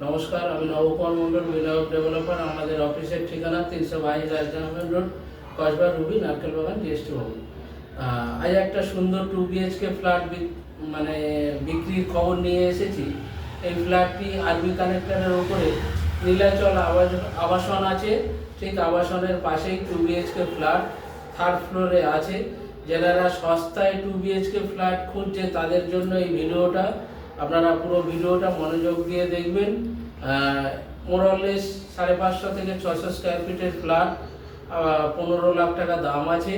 আমি নবকুমার মণ্ডল, বিধায়ক ডেভেলপার আমাদের অফিসের ঠিকানা তিনশো বাইশ রাজধানী রোড, কসবা, রুবি, নারকেল বাগান জিএসটি ভবন। আজ একটা সুন্দর টু বিএইচকে ফ্ল্যাট মানে বিক্রির খবর নিয়ে এসেছি। এই ফ্ল্যাটটি আরবি কানেক্টরের ওপরে নীলাচল আবাস আবাসন আছে। ঠিক আবাসনের পাশেই টু বিএইচকে ফ্ল্যাট থার্ড ফ্লোরে আছে। যারা সস্তায় টু বিএইচকে ফ্ল্যাট খুঁজছে, তাদের জন্য এই ভিডিওটা, আপনারা পুরো ভিডিওটা মনোযোগ দিয়ে দেখবেন। মোরলেস সাড়ে পাঁচশো থেকে ছশো স্কোয়ার ফিটের ফ্ল্যাট পনেরো লাখ টাকা দাম আছে।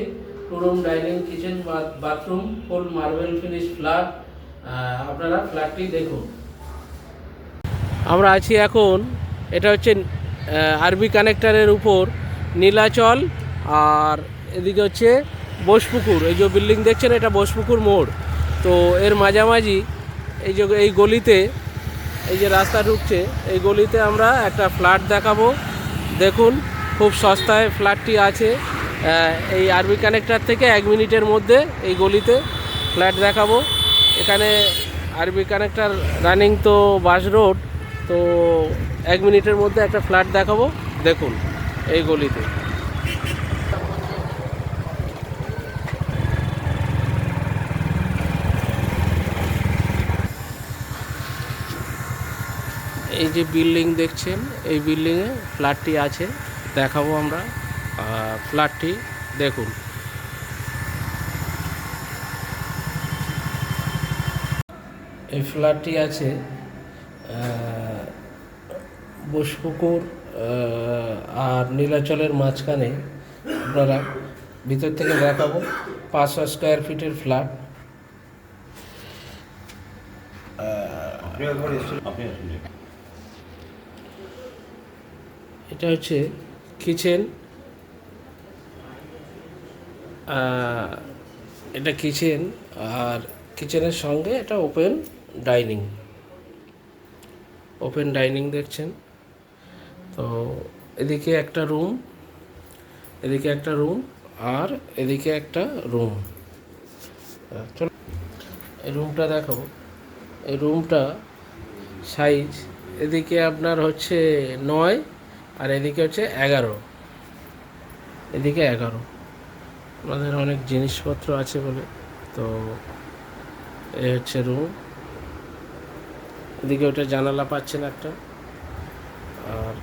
Two room dining kitchen bathroom full marble finish flat আপনারা ফ্ল্যাটটি দেখুন। আমরা আছি এখন, এটা হচ্ছে আরবি কানেক্টারের উপর, নীলাচল, আর এদিকে হচ্ছে বোসপুকুর। এই যে বিল্ডিং দেখছেন, এটা বোসপুকুর মোড়। তো এর মাঝামাঝি এই যে, এই গলিতে এই যে রাস্তা ঢুকছে, এই গলিতে আমরা একটা ফ্ল্যাট দেখাবো। দেখুন, খুব সস্তায় ফ্ল্যাটটি আছে। এই আরবি কানেক্টার থেকে এক মিনিটের মধ্যে এই গলিতে ফ্ল্যাট দেখাবো। এখানে আরবি কানেক্টার রানিং তো বাস রোড, তো এক মিনিটের মধ্যে একটা ফ্ল্যাট দেখাবো। দেখুন, এই গলিতে। এই যে বিল্ডিং দেখছেন, এই বিল্ডিংয়ে ফ্ল্যাটটি আছে, দেখাবো আমরা। ফ্ল্যাটটি দেখুন। এই ফ্ল্যাটটি আছে বোসপুকুর আর নীলাচলের মাঝখানে। আপনারা ভিতর থেকে দেখাবো, পাঁচশো স্কোয়ার ফিটের ফ্ল্যাট। আপনি একবার এসেছেন আপনি আসুন এটা হচ্ছে কিচেন এটা কিচেন আর কিচেনের সঙ্গে এটা ওপেন ডাইনিং। ওপেন ডাইনিং দেখছেন। তো এদিকে একটা রুম, এদিকে একটা রুম আর এদিকে একটা রুম। চলো এই রুমটা দেখাবো। এই রুমটা সাইজ এদিকে আপনার হচ্ছে নয় আর এদিকে হচ্ছে এগারো। এদিকে এগারো। আমাদের অনেক জিনিসপত্র আছে বলে। তো এ হচ্ছে রুম এদিকে ওটা জানালা পাচ্ছেন একটা। আর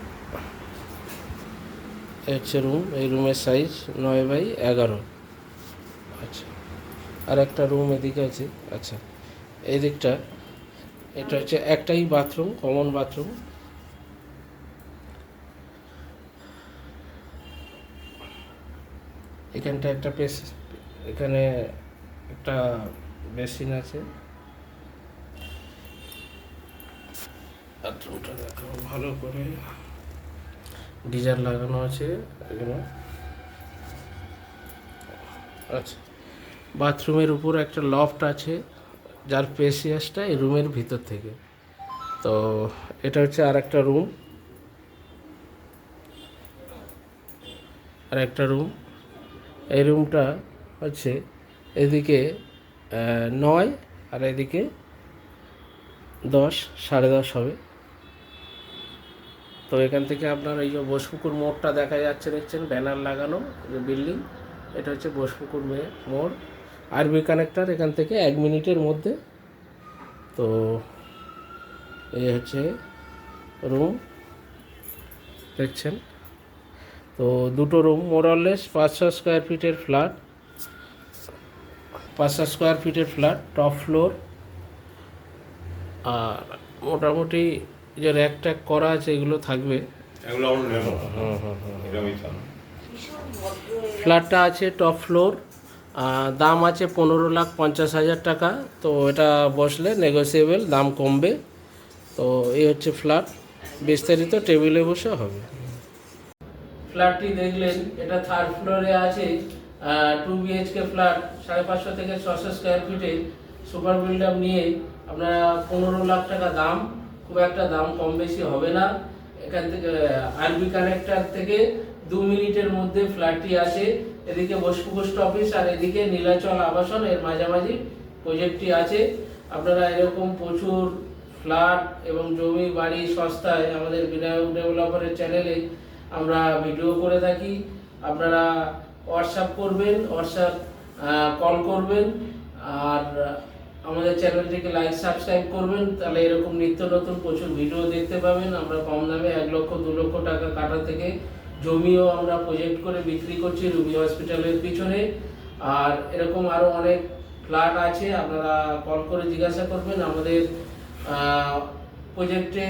এই হচ্ছে রুম এই রুমের সাইজ নয় বাই এগারো। আচ্ছা। আর একটা রুম এদিকে আছে। আচ্ছা। এই দিকটা, এটা হচ্ছে একটাই বাথরুম কমন বাথরুম এখানটা একটা পেস এখানে একটা বেসিন আছে। ভালো করে। গিজার লাগানো আছে এখানে। আচ্ছা। বাথরুমের উপর একটা লফট আছে, যার পেসিয়াসটা এই রুমের ভিতর থেকে। তো এটা হচ্ছে আর একটা রুম। আর একটা রুম। এই রুমটা হচ্ছে এদিকে নয় আর এদিকে দশ, সাড়ে দশ হবে। তো এখান থেকে আপনার এই যে বসপুকুর মোড়টা দেখা যাচ্ছে, দেখছেন? ব্যানার লাগানো যে বিল্ডিং, এটা হচ্ছে বসপুকুর মোড়। আরবি কানেক্টর এখান থেকে এক মিনিটের মধ্যে। তো এই হচ্ছে রুম, দেখছেন? তো দুটো রুম মোরলেস পাঁচশো স্কোয়ার ফিটের ফ্ল্যাট পাঁচশো স্কোয়ার ফিটের ফ্ল্যাট টপ ফ্লোর আর মোটামুটি যে র্যাক ট্যাক করা আছে এগুলো থাকবে। এগুলো আমরা নেব। এটা মিথ্যা না ফ্ল্যাটটা আছে টপ ফ্লোর দাম আছে পনেরো লাখ পঞ্চাশ হাজার টাকা। তো এটা বসলে নেগোসিয়েবল দাম কমবে। তো এই হচ্ছে ফ্ল্যাট বিস্তারিত টেবিলে বসে হবে। ফ্ল্যাটটি দেখলেন, এটা থার্ড ফ্লোরে আছে টু বিএইচকে ফ্ল্যাট সাড়ে পাঁচশো থেকে ছশো স্কোয়ার ফিটে সুপার বিল্ড নিয়ে আপনারা পনেরো লাখ টাকা দাম, খুব একটা দাম কম বেশি হবে না। এখান থেকে আরবি কানেক্টার থেকে দু মিনিটের মধ্যে ফ্ল্যাটটি আছে এদিকে বসপু পোস্ট অফিস আর এদিকে নীলাচল আবাসন, এর মাঝামাঝি প্রজেক্টটি আছে। আপনারা এরকম প্রচুর ফ্ল্যাট এবং জমি, বাড়ি, সস্তায় আমাদের বিনায়ক ডেভেলপারের চ্যানেলে আমরা ভিডিও করে থাকি। আপনারা হোয়াটসঅ্যাপ করবেন হোয়াটসঅ্যাপ কল করবেন, আর আমাদের চ্যানেলটিকে লাইক সাবস্ক্রাইব করবেন। তাহলে এরকম নিত্য নতুন প্রচুর ভিডিও দেখতে পাবেন। আমরা কম দামে এক লক্ষ, দু লক্ষ টাকা কাটা থেকে জমিও আমরা প্রজেক্ট করে বিক্রি করছি রুবি হসপিটালের পিছনে। আর এরকম আরও অনেক ফ্ল্যাট আছে, আপনারা কল করে জিজ্ঞাসা করবেন। আমাদের প্রজেক্টে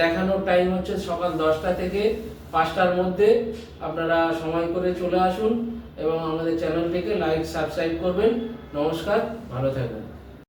দেখানোর টাইম হচ্ছে সকাল দশটা থেকে পাঁচটার মধ্যে। আপনারা সময় করে চলে আসুন এবং আমাদের চ্যানেলটিকে লাইক সাবস্ক্রাইব করবেন। নমস্কার, ভালো থাকবেন।